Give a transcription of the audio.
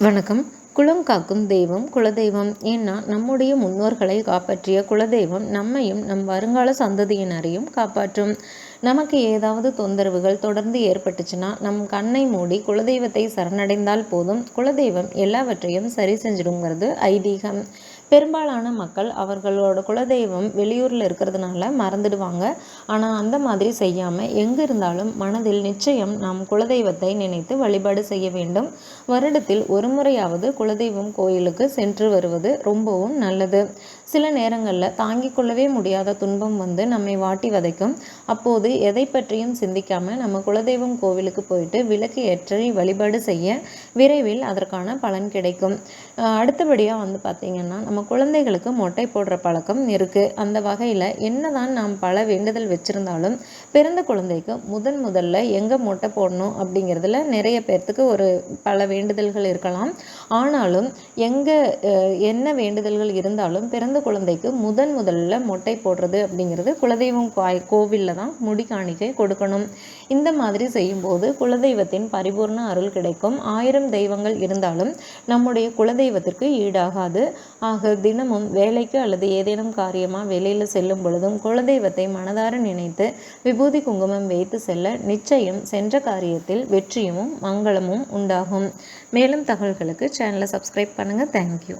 வணக்கம். குலம் காக்கும் தெய்வம் குலதெய்வம். ஏன்னா நம்முடைய முன்னோர்களை காப்பாற்றிய குலதெய்வம் நம்மையும் நம் வருங்கால சந்ததியினரையும் காப்பாற்றும். நமக்கு ஏதாவது தொந்தரவுகள் தொடர்ந்து ஏற்பட்டுச்சுன்னா நம் கண்ணை மூடி குலதெய்வத்தை சரணடைந்தால் போதும். குலதெய்வம் எல்லாவற்றையும் சரி செஞ்சிடுங்கிறது ஐதீகம். பெரும்பாலான மக்கள் அவர்களோட குலதெய்வம் வெளியூரில் இருக்கிறதுனால மறந்துடுவாங்க. ஆனால் அந்த மாதிரி செய்யாமல் எங்கே இருந்தாலும் மனதில் நிச்சயம் நாம் குலதெய்வத்தை நினைத்து வழிபாடு செய்ய வேண்டும். வருடத்தில் ஒரு முறையாவது குலதெய்வம் கோயிலுக்கு சென்று வருவது ரொம்பவும் நல்லது. சில நேரங்களில் தாங்கிக் கொள்ளவே முடியாத துன்பம் வந்து நம்மை வாட்டி வதைக்கும். அப்போது எதை பற்றியும் சிந்திக்காமல் நம்ம குலதெய்வம் கோவிலுக்கு போயிட்டு விளக்கு ஏற்றி வழிபாடு செய்ய விரைவில் அதற்கான பலன் கிடைக்கும். அடுத்தபடியாக வந்து பார்த்திங்கன்னா நம்ம குழந்தைகளுக்கு மொட்டை போடுற பழக்கம் இருக்குது அந்த வகையில் என்னதான் நாம் பல வேண்டுதல் வச்சுருந்தாலும் பிறந்த குழந்தைக்கு முதன் முதல்ல எங்கே மொட்டை போடணும் அப்படிங்கிறதுல நிறைய பேர்த்துக்கு ஒரு பல வேண்டுதல்கள் இருக்கலாம். ஆனாலும் எங்கே என்ன வேண்டுதல்கள் இருந்தாலும் பிறந்த குழந்தைக்கு முதன் முதல்ல மொட்டை போடுறது அப்படிங்கிறது குலதெய்வம் கோவிலில் தான் முடி காணிக்கை கொடுக்கணும். இந்த மாதிரி செய்யும்போது குலதெய்வத்தின் பரிபூர்ண அருள் கிடைக்கும். ஆயிரம் தெய்வங்கள் இருந்தாலும் நம்முடைய குலதெய்வத்திற்கு ஈடாகாது. ஆக தினமும் வேலைக்கு அல்லது ஏதேனும் காரியமாக வெளியில் செல்லும் பொழுதும் குலதெய்வத்தை மனதார நினைத்து விபூதி குங்குமம் வைத்து செல்ல நிச்சயம் சென்ற காரியத்தில் வெற்றியும் மங்களமும் உண்டாகும். மேலும் தகவல்களுக்கு சேனலை சப்ஸ்கிரைப் பண்ணுங்கள் தேங்க்யூ